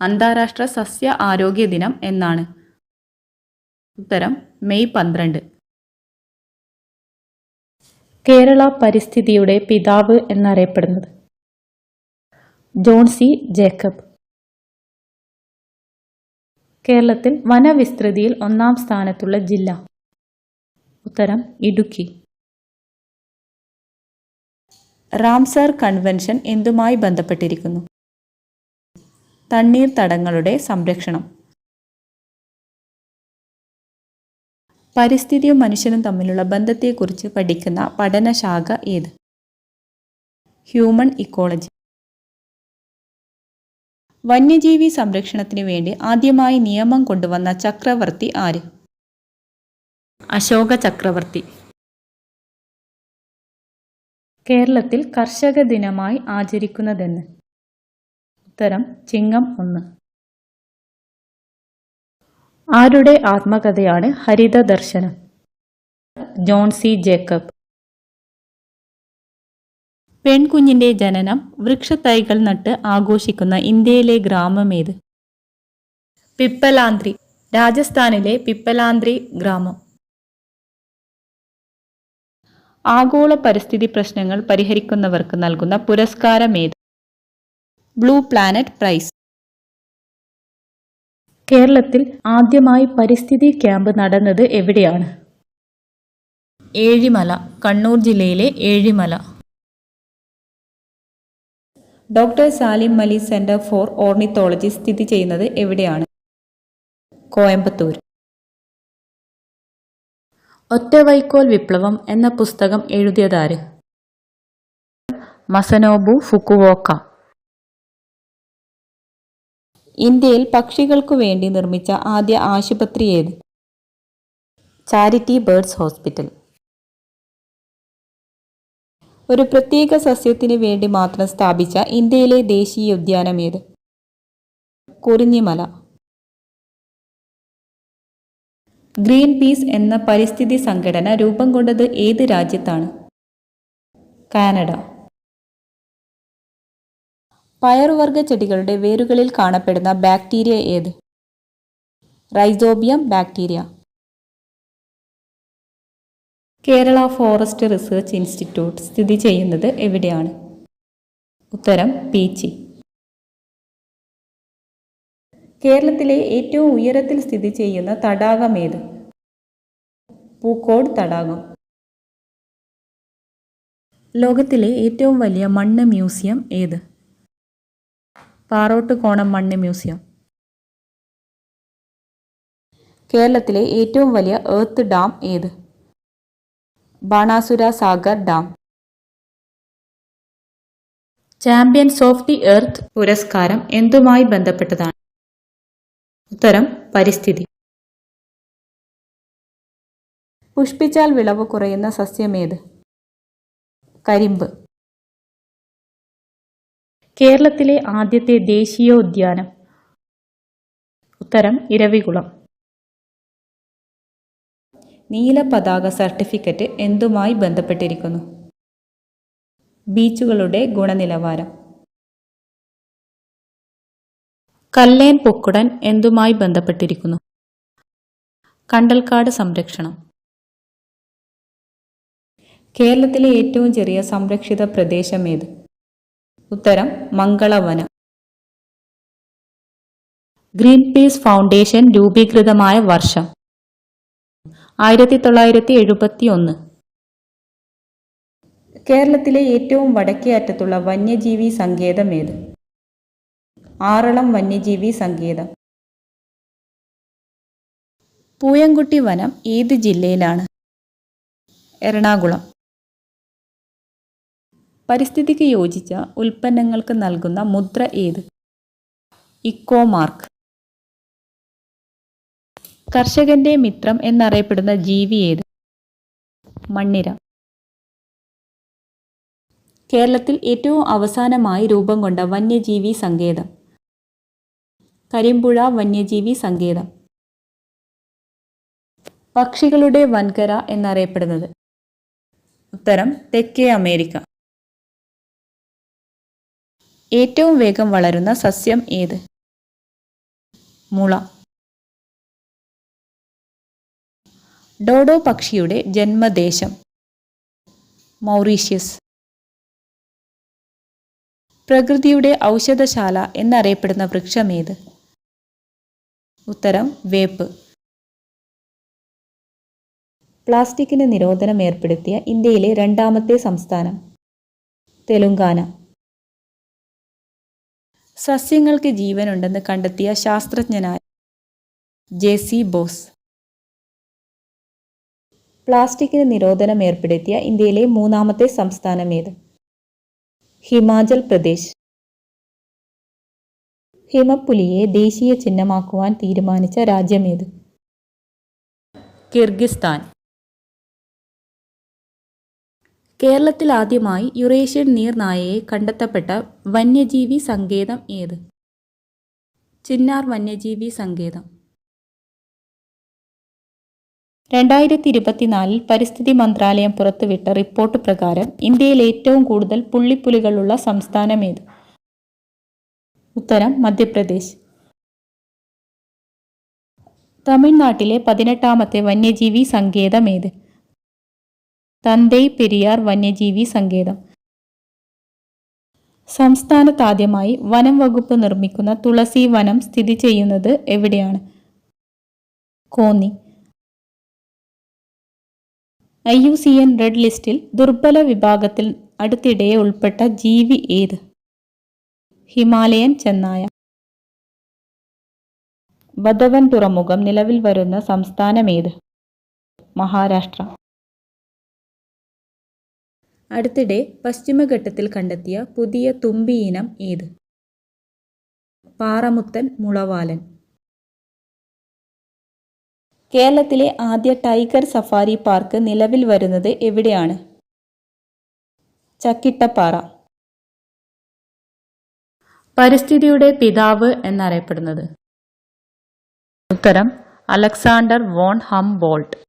അന്താരാഷ്ട്ര സസ്യ ആരോഗ്യ ദിനം എന്നാണ്. ഉത്തരം മെയ് പന്ത്രണ്ട്. കേരള പരിസ്ഥിതിയുടെ പിതാവ് എന്നറിയപ്പെടുന്നത്. ജോൺ സി. ജേക്കബ്. കേരളത്തിൽ വനവിസ്തൃതിയിൽ ഒന്നാം സ്ഥാനത്തുള്ള ജില്ല. ഉത്തരം ഇടുക്കി. റാംസാർ കൺവെൻഷൻ എന്തുമായി ബന്ധപ്പെട്ടിരിക്കുന്നു? തണ്ണീർത്തടങ്ങളുടെ സംരക്ഷണം. പരിസ്ഥിതിയും മനുഷ്യനും തമ്മിലുള്ള ബന്ധത്തെക്കുറിച്ച് പഠിക്കുന്ന പഠനശാഖ ഏത്? Human ecology. വന്യജീവി സംരക്ഷണത്തിന് വേണ്ടി ആദ്യമായി നിയമം കൊണ്ടുവന്ന ചക്രവർത്തി ആര്? അശോക ചക്രവർത്തി. കേരളത്തിൽ കർഷക ദിനമായി ആചരിക്കുന്നതെന്ന്. ഉത്തരം ചിങ്ങം ഒന്ന്. ആരുടെ ആത്മകഥയാണ് ഹരിത ദർശനം ജോൺ സി. ജേക്കബ്. പെൺകുഞ്ഞിന്റെ ജനനം വൃക്ഷത്തൈകൾ നട്ട് ആഘോഷിക്കുന്ന ഇന്ത്യയിലെ ഗ്രാമമേത് പിപ്പലാന്ത്രി രാജസ്ഥാനിലെ പിപ്പലാന്ത്രി ഗ്രാമം. ആഗോള പരിസ്ഥിതി പ്രശ്നങ്ങൾ പരിഹരിക്കുന്നവർക്ക് നൽകുന്ന പുരസ്കാരമേത് ബ്ലൂ പ്ലാനറ്റ് പ്രൈസ് കേരളത്തിൽ ആദ്യമായി പരിസ്ഥിതി ക്യാമ്പ് നടന്നത് എവിടെയാണ്? ഏഴിമല കണ്ണൂർ ജില്ലയിലെ Ezhimala. Doctor Salim Ali centre for ornithology സ്ഥിതി ചെയ്യുന്നത് എവിടെയാണ്? കോയമ്പത്തൂർ. ഒറ്റവൈക്കോൽ വിപ്ലവം എന്ന പുസ്തകം എഴുതിയതാര്? മസനോബു ഫുക്കുവോക്ക. ഇന്ത്യയിൽ പക്ഷികൾക്കു വേണ്ടി നിർമ്മിച്ച ആദ്യ ആശുപത്രി ഏത്? Charity Birds Hospital. ഒരു പ്രത്യേക സസ്യത്തിന് വേണ്ടി മാത്രം സ്ഥാപിച്ച ഇന്ത്യയിലെ ദേശീയ ഉദ്യാനം ഏത്? കുറിഞ്ഞിമല. ഗ്രീൻ പീസ് എന്ന പരിസ്ഥിതി സംഘടന രൂപം കൊണ്ടത് ഏത് രാജ്യത്താണ്? കാനഡ. പയറുവർഗ ചെടികളുടെ വേരുകളിൽ കാണപ്പെടുന്ന ബാക്ടീരിയ ഏത്? Rhizobium bacteria Kerala Forest Research Institute സ്ഥിതി ചെയ്യുന്നത് എവിടെയാണ്? ഉത്തരം പീച്ചി. കേരളത്തിലെ ഏറ്റവും ഉയരത്തിൽ സ്ഥിതി ചെയ്യുന്ന തടാകം ഏത്? പൂക്കോട് തടാകം. ലോകത്തിലെ ഏറ്റവും വലിയ മണ്ണ് മ്യൂസിയം ഏത്? പാറോട്ടുകോണം മണ്ണ് മ്യൂസിയം. കേരളത്തിലെ ഏറ്റവും വലിയ ഏർത്ത് ഡാം ഏത്? Banasura Sagar dam. Champions of the Earth പുരസ്കാരം എന്തുമായി ബന്ധപ്പെട്ടതാണ്? ഉത്തരം പരിസ്ഥിതി. പുഷ്പിച്ചാൽ വിളവ് കുറയുന്ന സസ്യമേത് കരിമ്പ്. കേരളത്തിലെ ആദ്യത്തെ ദേശീയോദ്യാനം. ഉത്തരം ഇരവികുളം. നീല പതാക സർട്ടിഫിക്കറ്റ് എന്തുമായി ബന്ധപ്പെട്ടിരിക്കുന്നു? ബീച്ചുകളുടെ ഗുണനിലവാരം. കല്ലേൻ പൊക്കുടൻ എന്തുമായി ബന്ധപ്പെട്ടിരിക്കുന്നു? കണ്ടൽക്കാട് സംരക്ഷണം. കേരളത്തിലെ ഏറ്റവും ചെറിയ സംരക്ഷിത പ്രദേശം ഏത്? ഉത്തരം മംഗളവനം. ഗ്രീൻ പീസ് ഫൗണ്ടേഷൻ രൂപീകൃതമായ വർഷം. ആയിരത്തി തൊള്ളായിരത്തി എഴുപത്തി ഒന്ന് കേരളത്തിലെ ഏറ്റവും വടക്കേ അറ്റത്തുള്ള വന്യജീവി സങ്കേതം ഏത്? ആറളം വന്യജീവി സങ്കേതം. പൂയംകുട്ടി വനം ഏത് ജില്ലയിലാണ്? എറണാകുളം. പരിസ്ഥിതിക്ക് യോജിച്ച ഉൽപ്പന്നങ്ങൾക്ക് നൽകുന്ന മുദ്ര ഏത്? ഇക്കോ മാർക്ക് കർഷകന്റെ മിത്രം എന്നറിയപ്പെടുന്ന ജീവി ഏത്? മണ്ണിര. കേരളത്തിൽ ഏറ്റവും അവസാനമായി രൂപം കൊണ്ട വന്യജീവി സങ്കേതം. കരിമ്പുഴ വന്യജീവി സങ്കേതം. പക്ഷികളുടെ വൻകര എന്നറിയപ്പെടുന്നത്. ഉത്തരം തെക്കേ അമേരിക്ക. ഏറ്റവും വേഗം വളരുന്ന സസ്യം ഏത്? മുള. ഡോഡോ പക്ഷിയുടെ ജന്മദേശം. മൗറീഷ്യസ്. പ്രകൃതിയുടെ ഔഷധശാല എന്നറിയപ്പെടുന്ന വൃക്ഷമേത് ഉത്തരം വേപ്പ്. പ്ലാസ്റ്റിക്കിന് നിരോധനം ഏർപ്പെടുത്തിയ ഇന്ത്യയിലെ രണ്ടാമത്തെ സംസ്ഥാനം തെലുങ്കാന. സസ്യങ്ങൾക്ക് ജീവനുണ്ടെന്ന് കണ്ടെത്തിയ ശാസ്ത്രജ്ഞനായ ജെ സി ബോസ്. പ്ലാസ്റ്റിക്കിന് നിരോധനം ഏർപ്പെടുത്തിയ ഇന്ത്യയിലെ മൂന്നാമത്തെ സംസ്ഥാനം ഏത്? ഹിമാചൽ പ്രദേശ്. ഹിമപ്പുലിയെ ദേശീയ ചിഹ്നമാക്കുവാൻ തീരുമാനിച്ച രാജ്യമേത് കിർഗിസ്ഥാൻ. കേരളത്തിൽ ആദ്യമായി യുറേഷ്യൻ നീർനായയെ കണ്ടെത്തപ്പെട്ട വന്യജീവി സങ്കേതം ഏത്? ചിന്നാർ വന്യജീവി സങ്കേതം. രണ്ടായിരത്തി ഇരുപത്തിനാലിൽ പരിസ്ഥിതി മന്ത്രാലയം പുറത്തുവിട്ട റിപ്പോർട്ട് പ്രകാരം ഇന്ത്യയിൽ ഏറ്റവും കൂടുതൽ പുള്ളിപ്പുലികളുള്ള സംസ്ഥാനം ഏത്? ഉത്തരം മധ്യപ്രദേശ്. തമിഴ്നാട്ടിലെ പതിനെട്ടാമത്തെ വന്യജീവി സങ്കേതമേത് തന്തൈ പെരിയാർ വന്യജീവി സങ്കേതം. സംസ്ഥാനത്താദ്യമായി വനം വകുപ്പ് നിർമ്മിക്കുന്ന തുളസി വനം സ്ഥിതി ചെയ്യുന്നത് എവിടെയാണ്? Konni. I U C N red ലിസ്റ്റിൽ ദുർബല വിഭാഗത്തിൽ അടുത്തിടെ ഉൾപ്പെട്ട ജീവി ഏത്? ഹിമാലയൻ ചെന്നായ. ബദവൻ തുറമുഖം നിലവിൽ വരുന്ന സംസ്ഥാനമേത് മഹാരാഷ്ട്ര. അടുത്തിടെ പശ്ചിമഘട്ടത്തിൽ കണ്ടെത്തിയ പുതിയ തുമ്പി ഇനം ഏത്? പാറമുത്തൻ മുളവാലൻ. കേരളത്തിലെ ആദ്യ ടൈഗർ സഫാരി പാർക്ക് നിലവിൽ വരുന്നത് എവിടെയാണ്? ചക്കിട്ടപ്പാറ. പരിസ്ഥിതിയുടെ പിതാവ് എന്നറിയപ്പെടുന്നത്. ഉത്തരം അലക്സാണ്ടർ വോൺ ഹംബോൾട്ട്.